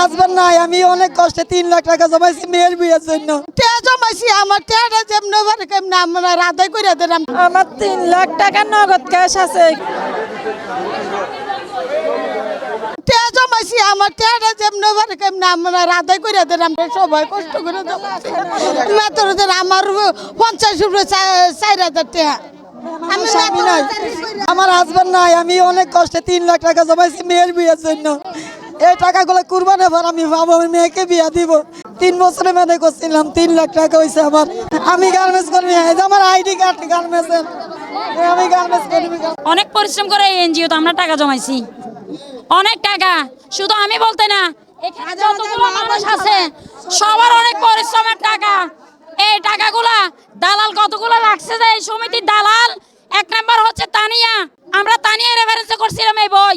Husband নাই আমি অনেক কষ্টে তিন লাখ টাকা জমাইছি মেয়ের বিয়ের জন্য। জমাইছি আমার টিয়াটা যেমন পারে কেমন আমরা আদায় করে দিলাম। আমার তিন লাখ টাকা নগদ ক্যাশ আছে। জমাইছি আমার টিয়াটা যেমন পারে কেমন আমরা আদায় করে দিলাম। সবাই কষ্ট করে জমাইছি। আমার পঞ্চাশ রুপে চার হাজার টাকা আমি স্বামী নাই। আমার হাজবেন্ড নাই আমি অনেক কষ্টে তিন লাখ টাকা জমাইছি মেয়ের বিয়ের জন্য। এই টাকাগুলো কুরবানে পর আমি আমি মেয়েকে বিয়া দিব। তিন বছরে মেনে করছিলাম তিন লাখ টাকা হয়েছে আমার। আমি গার্মেন্টস কর্মী আমার আইডি কার্ড গার্মেন্টসের আমি গার্মেন্টস কর্মী অনেক পরিশ্রম করে এই এনজিওতে আমরা টাকা জমাইছি। অনেক টাকা শুধু আমি বলতে না এখানে যতগুলো মানুষ আছে সবার অনেক পরিশ্রমের টাকা। এই টাকাগুলা দালাল কতগুলো লাগছে যে এই সমিতির দালাল? এক নাম্বার হচ্ছে তানিয়া। আমরা তানিয়া রেফারেন্স করছিলাম এই বই।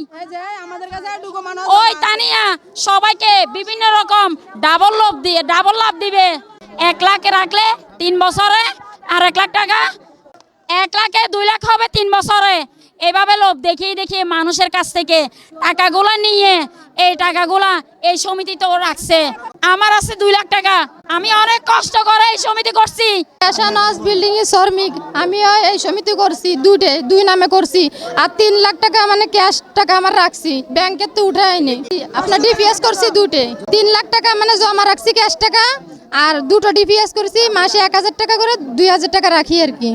ওই তানিয়া সবাইকে বিভিন্ন রকম ডাবল লোভ দিয়ে ডাবল লাভ দিবে। এক লাখ রাখলে তিন বছরে আর এক লাখ টাকা এক লাখে দুই লাখ হবে তিন বছরে। এভাবে লোভ দেখিয়ে দেখিয়ে মানুষের কাছ থেকে টাকাগুলো নিয়ে এই টাকাগুলা এই সমিতিতেও রাখছে। আমার আছে দুই লাখ টাকা। আমি অনেক কষ্ট করে এই সমিতি করছি। ক্যাশানস বিল্ডিং এর শ্রমিক আমিও এই সমিতি করছি দুটে দুই নামে করছি। আর তিন লাখ টাকা মানে ক্যাশ টাকা আমার রাখছি ব্যাংকের তো উঠাইনি আপনার ডিপিএস করছি দুটে তিন লাখ টাকা মানে জমা রাখছি ক্যাশ টাকা, আর দুটো ডিপিএস করছি, মাসে এক হাজার টাকা করে দুই হাজার টাকা রাখি আর কি।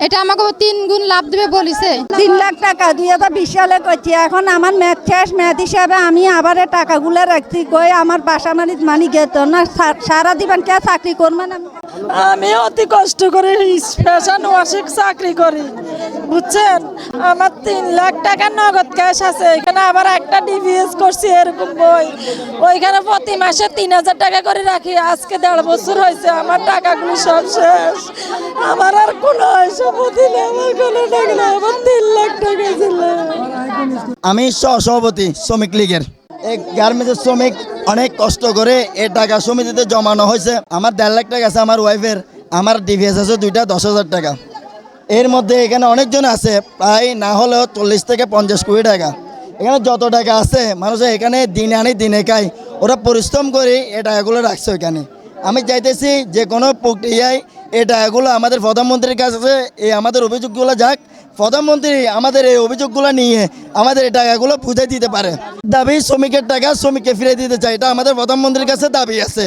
এটা আমাকে তিন গুণ লাভ দেবে বলিছে। তিন লাখ টাকা দুই হাজার বিশ সালে করছি। এখন আমার ম্যাথ শেষ ম্যাথ হিসাবে আমি আবার টাকা টাকাগুলো রাখছি। কই আমার বাসা মানি মানি গেত না সারা দিবেন কে চাকরি করবেন আমি আমি অতি কষ্ট করে স্পেশাল ওয়াশিক চাকরি করি। বুঝছেন? আমার তিন লাখ টাকা নগদ ক্যাশ আছে, এখানে আবার একটা ডিভিএস করছি, এরকম বই। ওইখানে প্রতি মাসে তিন হাজার টাকা করে রাখি, আজকে দেড় বছর হয়েছে, আমার টাকাগুলো সব শেষ। আমার আর কোনো সম্পত্তি আমার কোনো টাকা নেই, আমার তিন লাখ টাকা ছিল। আমি সহসভাপতি শ্রমিক লীগের। এই গার্মেন্টসের শ্রমিক অনেক কষ্ট করে এই টাকা সমিতিতে জমানো হয়েছে। আমার দেড় লাখ টাকা আছে আমার ওয়াইফের আমার ডিভিএস আছে দুইটা, দশ হাজার টাকা। এর মধ্যে এখানে অনেকজন আছে, প্রায় না হলেও চল্লিশ থেকে পঞ্চাশ কোটি টাকা। এখানে যত টাকা আছে মানুষের এখানে দিনে আনি, দিনে খাই ওরা পরিশ্রম করে এ টাকাগুলো রাখছে এখানে আমি চাইতেছি যে কোনো প্রক্রিয়ায় এই টাকাগুলো আমাদের প্রধানমন্ত্রীর কাছে এই আমাদের অভিযোগগুলো যাক। প্রধানমন্ত্রী আমাদের এই অভিযোগগুলো নিয়ে আমাদের এই টাকাগুলো বুঝে দিতে পারে। দাবি শ্রমিকের টাকা শ্রমিককে ফিরে দিতে চাই এটা আমাদের প্রধানমন্ত্রীর কাছে দাবি আছে।